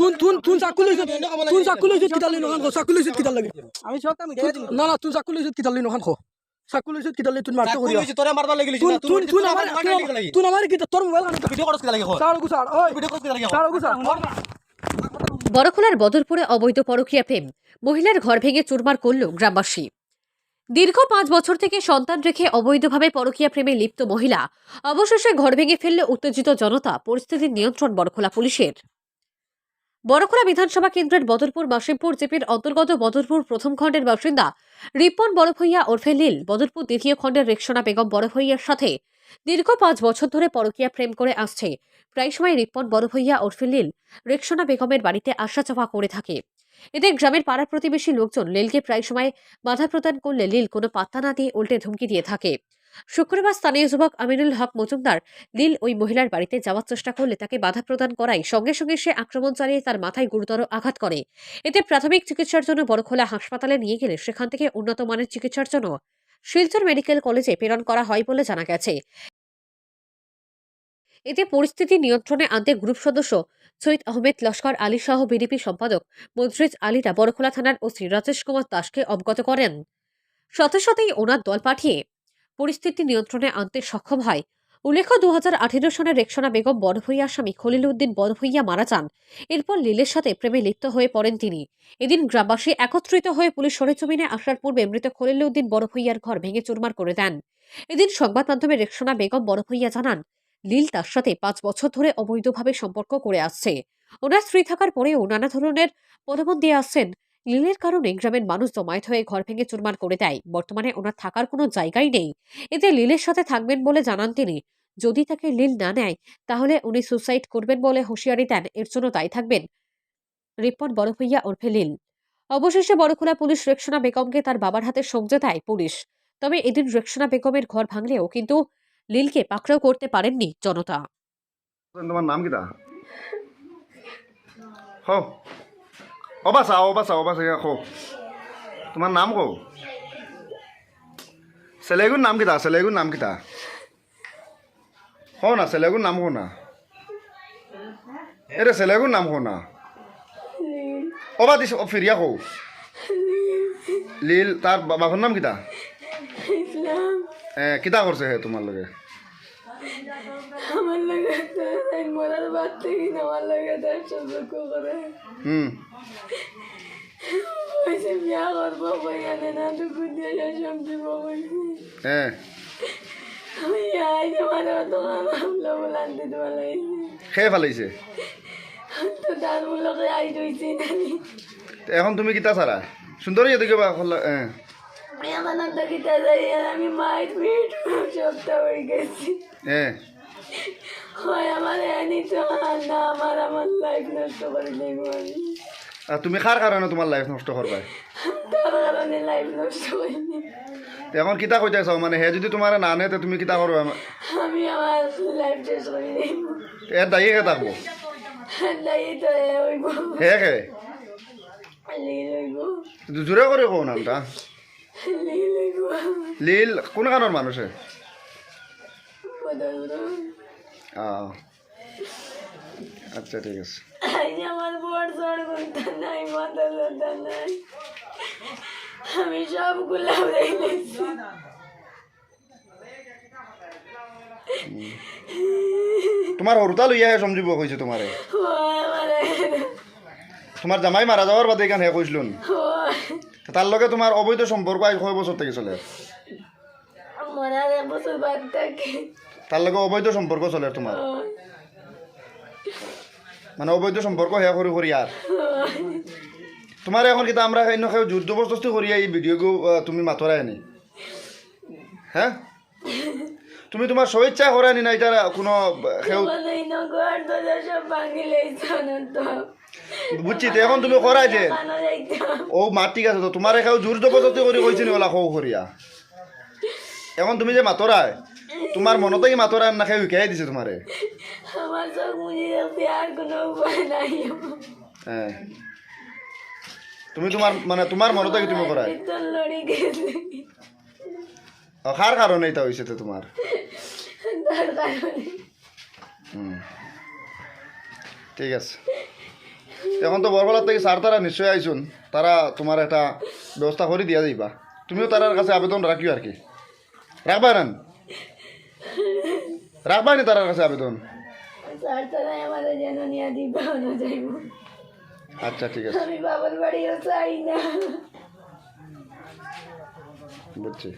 তুন তুন তুন চাকু লৈছ তুন চাকু লৈছ কিতালি নখান খো চাকু লৈছ কিতাল লাগে। আমি সব কাম না না তুন চাকু লৈছ কিতালি নখান খো। চাকু লৈছ কিতালি তুন মারতে চাকু তোরে মারবার লাগি তুন তুন তুন আমার আমার মারবার লাগি তুন আমার কিতা তোর মোবাইল কানে ভিডিও করছ কিটা লাগি সাড় ওই ভিডিও করছ কিটা লাগি সাড় বড়খোলার বদরপুরে অবৈধ পরকীয়া প্রেম মহিলার ঘর ভেঙে চুরমার করল গ্রামবাসী দীর্ঘ পাঁচ বছর থেকে সন্তান রেখে অবৈধভাবে পরকীয়া প্রেমে লিপ্ত মহিলা। অবশেষে ঘর ভেঙে ফেললে উত্তেজিত জনতা। পরিস্থিতির নিয়ন্ত্রণ বরখোলা পুলিশের। বড়খোলা বিধানসভা কেন্দ্রের বদরপুর মাসিমপুর জেপির অন্তর্গত বদরপুর প্রথম খণ্ডের বাসিন্দা রিপন বড়ভইয়া ওরফে লীল বদরপুর দ্বিতীয় খণ্ডের রেকসোনা বেগম বড়ভইয়ার সাথে দীর্ঘ পাঁচ বছর ধরে পরকীয়া প্রেম করে আসছে। প্রায় সময় রিপন বড়ভইয়া ওরফে লীল রেকসোনা বেগমের বাড়িতে আসা যাওয়া করে থাকে। এতে গ্রামের পাড়া প্রতিবেশী লোকজন লীলকে প্রায় সময় বাধা প্রদান করলে লীল কোনো পাত্তা না দিয়ে উল্টে ধুমকি দিয়ে থাকে। শুক্রবার স্থানীয় যুবক আমিনুল হক মজুমদার লীল ওই মহিলার বাড়িতে যাওয়ার চেষ্টা করলে তাকে বাধা প্রদান করায় সঙ্গে সঙ্গে সে আক্রমণ চালিয়ে তার মাথায় গুরুতর আঘাত করে। এতে প্রাথমিক চিকিৎসার জন্য বড়খোলা হাসপাতালে নিয়ে গেলে সেখান থেকে উন্নত মানের চিকিৎসার জন্য শিলচর মেডিকেল কলেজে প্রেরণ করা হয় বলে জানা গেছে। এতে পরিস্থিতি নিয়ন্ত্রণে আনতে গ্রুপ সদস্য সৈয়দ আহমেদ লস্কর আলী সহ বিডিপি সম্পাদক মদ্রিজ আলীরা বড়খোলা থানার ওসি রাজেশ কুমার দাসকে অবগত করেন। সাথে সাথেই ওনার দল পাঠিয়ে পরিস্থিতি নিয়ন্ত্রণে আনতে সক্ষম হয়। উল্লেখ্য দু হাজার আঠেরো সনে রেকসোনা বেগম বড়ভইয়ার স্বামী খলিল উদ্দিন বড়ভইয়া মারা যান। এরপর লীলের সাথে প্রেমে লিপ্ত হয়ে পড়েন তিনি। এদিন গ্রামবাসী একত্রিত হয়ে পুলিশ সরেজমিনে আসার পূর্বে মৃত খলিল উদ্দিন বড়ভইয়ার ঘর ভেঙে চুরমার করে দেন। এদিন সংবাদ মাধ্যমে রেকসোনা বেগম বড়ভইয়া জানান, লীল তার সাথে পাঁচ বছর ধরে অবৈধভাবে সম্পর্ক করে আসছে। ওনার স্ত্রী থাকার পরেও নানা ধরনের পদবন দিয়ে আসছেন। লীলের কারণে গ্রামের মানুষ জমায়েত হয়ে ঘর ভেঙে চুরমার করে দেয়। বর্তমানে ওনার থাকার কোনো জায়গাই নেই। এতে লীলের সাথে থাকবেন বলে জানান তিনি। যদি তাকে লীল না নেয়, তাহলে উনি সুসাইড করবেন বলে হুঁশিয়ারি দেন। এর জন্য দায়ী থাকবেন। রিপন বড়ভইয়া ওরফে লীল। অবশেষে বড়খোলা পুলিশ রেকসোনা বেগমকে তার বাবার হাতে সমঝে দেয় পুলিশ। তবে এদিন রেকসোনা বেগমের ঘর ভাঙলেও কিন্তু লীলকে পাকড়াও করতে পারেননি জনতা। তোমার নাম হ অবাসা অবাসা অবাসা খ তোমার নাম কো? ছেলেগুর নাম কিটা ছেলেগুর নাম কিটা হ না ছেলেগুর নাম কো না? এরে ছেলেগুর নাম কো না? অবা দিছ অ ফিরিয়া কো। লীল তার বাবার নাম এ কিটা করছে হে তোমার লগে আমার লাগে মরার বাদ থেকে আমার লাগে তার সম্পর্ক করে। হুম। হয়েছে বিয়া করব বইয়ানে না টুকু দিয়ে সম্পর্ক করছি হ্যাঁ। আমি আই আমার দোকান হামলা বলান দিতে পারলাইছি খেয়ে ফেলাইছে? তো তার মূলকে আই তো এখন তুমি কিতা ছাড়া সুন্দরী এদিকে বা হ্যাঁ। আমার নাম তো কিতা যাই আমি মায়ের পিঠ সপ্তাহ হয়ে গেছি হ্যাঁ আমার এনি তো না আমার আমার লাইফ নষ্ট করে দেখব আমি তুমি কার কারণে তোমার লাইফ নষ্ট করবা? তার কারণে লাইফ নষ্ট তো এখন কিতা কইতে চাও? মানে হে যদি তোমার না আনে তুমি কিতা করবা? আমি আমার লাইফ শেষ করে দেখব এর দায়ী কে? থাকব নাই তো হইব হে কে জোরে করে কো নামটা লিল কোন বদল আহ আচ্ছা ঠিক আছে। আমার বড় সড় গুনতে নাই মাথা ব্যথা নাই। আমি রেখেছি তোমার হরুতা লইয়া হে সমজিব কইছে তোমারে। তোমার জামাই মারা যাওয়ার বাদে এখান হে কইছিলুন তার লগে তোমার অবৈধ সম্পর্ক আজ কয় বছর থেকে চলে। তার লগে অবৈধ সম্পর্ক চলে তোমার। মানে অবৈধ সম্পর্ক হে করি করি আর তোমার এখন কিন্তু আমরা অন্য কেউ যুদ্ধ বস্তস্তি করিয়া এই ভিডিও তুমি মাতরা আনি। হ্যাঁ তুমি তোমার স্বেচ্ছা করে আনি না এটা কোনো বুঝছি তো, এখন তুমি করাই যে। ও মাত ঠিক আছে তো, তোমার কেউ জোর জবরদস্তি করে কইছি ওলা কৌ করিয়া এখন তুমি যে মাতরায় তোমার মনতে কি মাতরায় না কেউ শিকাই দিছে তোমারে আমার চোখ মুজি দেখছি আর কোনো উপায় নাই তুমি তোমার মানে তোমার মনতে কি তুমি করায় লড়ি গেছে কার এটা হয়েছে তো তোমার তার কারণে ঠিক আছে। এখন তো বরফলার থেকে স্যার তারা নিশ্চয়ই আইসুন। তারা তোমার একটা ব্যবস্থা করে দিয়া যাইবা তুমিও তারার কাছে আবেদন রাখিও আর কি। রাখবা না? রাখবা নি তারার কাছে আবেদন? তারা আচ্ছা ঠিক আছে। আমি বাবার বাড়িও চাই না। বুঝছি